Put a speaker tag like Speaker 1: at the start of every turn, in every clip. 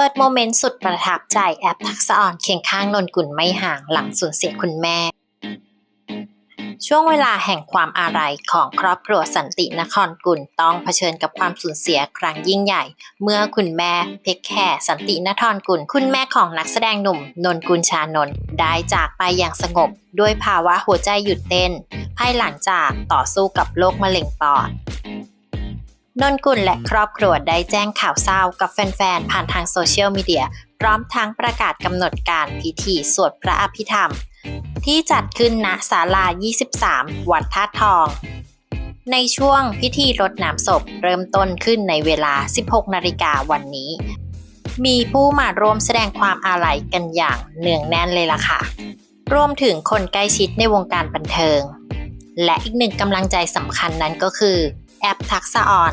Speaker 1: เปิดโมเมนต์สุดประทับใจแอปทักษะอ่อนเคียงข้างนนกุลไม่ห่างหลังสูญเสียคุณแม่ ช่วงเวลาแห่งความอาลัยของครอบครัวสันตินครกุลต้องเผชิญกับความสูญเสียครั้งยิ่งใหญ่ เมื่อคุณแม่เพคแคร์สันตินครกุล คุณแม่ของนักแสดงหนุ่ม นนกุลชานนท์ได้จากไปอย่างสงบ ด้วยภาวะหัวใจหยุดเต้น ภายหลังจากต่อสู้กับโรคมะเร็งปอด นนกุลและครอบครัวได้แจ้งข่าวเศร้ากับแฟนๆ ผ่านทางโซเชียลมีเดีย พร้อมทั้งประกาศกำหนดการพิธีสวดพระอภิธรรม ที่จัดขึ้นณศาลา 23 วัดท่าตุทอง ในช่วงพิธีรดน้ำศพเริ่มต้นขึ้นในเวลา 16 นาฬิกาวันนี้ มีผู้มาร่วมแสดงความอาลัยกันอย่างเนืองแน่นเลยล่ะค่ะ รวมถึงคนใกล้ชิดในวงการบันเทิง และอีกหนึ่งกำลังใจสำคัญนั้นก็คือ แอปทักษะออน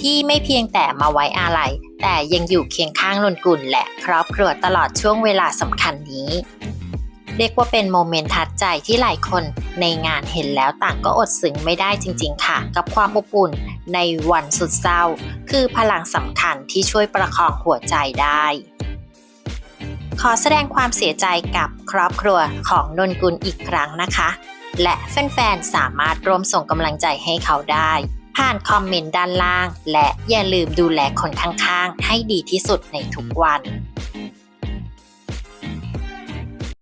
Speaker 1: ที่ไม่เพียงแต่มาไว้อาลัยแต่ยังอยู่เคียงข้างนนกุลและครอบครัวตลอดช่วงเวลาสำคัญนี้ เรียกว่าเป็นโมเมนต์ทัดใจที่หลายคนในงานเห็นแล้วต่างก็อดซึ้งไม่ได้จริง ๆ ค่ะ กับความอบอุ่นในวันสุดเศร้า คือพลังสำคัญที่ช่วยประคองหัวใจได้ ขอแสดงความเสียใจกับครอบครัวของนนกุลอีกครั้งนะคะ และแฟนๆ สามารถร่วมส่งกำลังใจให้เขาได้ ผ่านคอมเมนต์ด้านล่าง และอย่าลืมดูแลคนข้างๆ ให้ดีที่สุดในทุกวัน